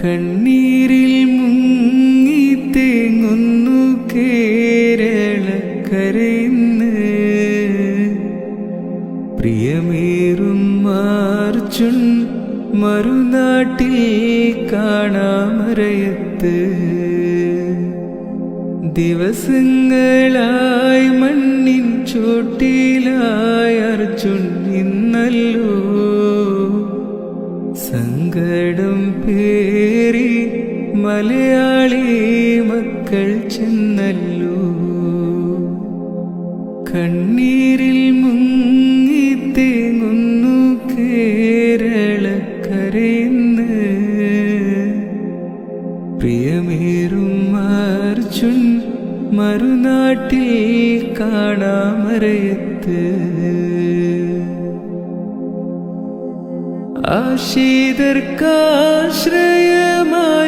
കണ്ണീരിൽ മുങ്ങി തേങ്ങുന്നു കേരളക്കരയിന്ന്. പ്രിയമേറും മാർച്ചുൺ മറുനാട്ടിൽ കാണാമറയത്ത് ദിവസങ്ങളായി മണ്ണിൻ ചോട്ടിലായി ഇന്നല്ലോ. സങ്കട മലയാളി മക്കൾ ചെന്നല്ലോ. കണ്ണീരിൽ മുങ്ങി തേങ്ങുന്നു കേരളക്കരയിന്ന്. പ്രിയമേറും മാർച്ചുൻ മറുനാട്ടിൽ കാണാമറയത്ത് ആശീതർക്കാശ്രയമായി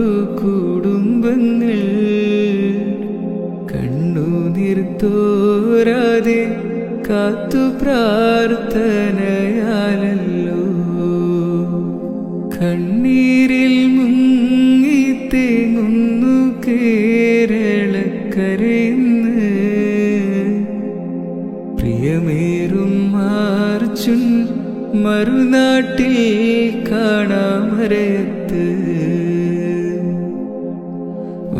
കുടുംബങ്ങൾ കണ്ണു നിർത്തോരാതെ കാത്തു പ്രാർത്ഥനയാലല്ലോ. കണ്ണീരിൽ മുങ്ങിത്തേങ്ങുന്നു കേരളക്കരയിന്ന്. പ്രിയമേറും മാർച്ചുൻ മറുനാട്ടിൽ കാണാമറയത്ത്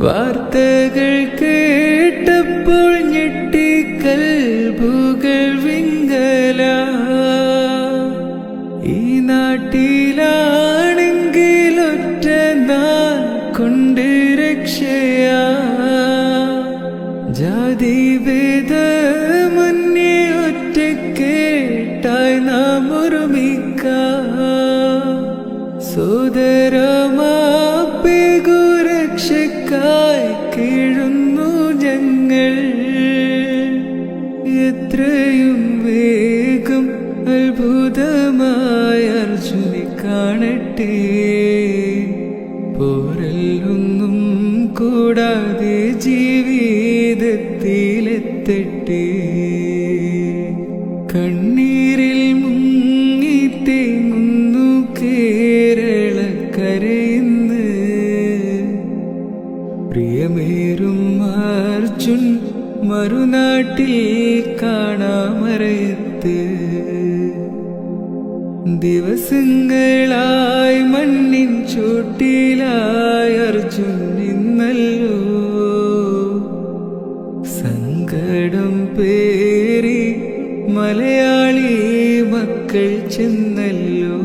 വാർത്തകൾ കേട്ടപ്പോൾ ഞെട്ടിക്കൽബുകൾ വിങ്കല ഈ നാട്ടിലാണെങ്കിൽ ഒറ്റ നാൾ കൊണ്ട് രക്ഷയാ. ജാതി ഭേദമന്യേ ഒറ്റക്കേട്ടായി നാം ഒരുമിക്കാം. സോദരമാപ്പികുരക്ഷക്കായി എത്രയും വേഗം അത്ഭുതമായ അർജുനെ കാണട്ടെ. പോരല്ലൊന്നും കൂടാതെ ജീവിതത്തിലെത്തട്ടെ. കണ്ണീരിൽ മുങ്ങി തേങ്ങുന്നു കേരളക്കരയിന്ന്. പ്രിയമേറും അർജുൻ മറുനാട്ടിൽ കാണാമറയത്ത്. ദിവസങ്ങളായി മണ്ണിൻ ചൂട്ടിലായി അർജുൻ നിന്നല്ലോ. സങ്കടം പേറി മലയാളി മക്കൾ ചെന്നല്ലോ.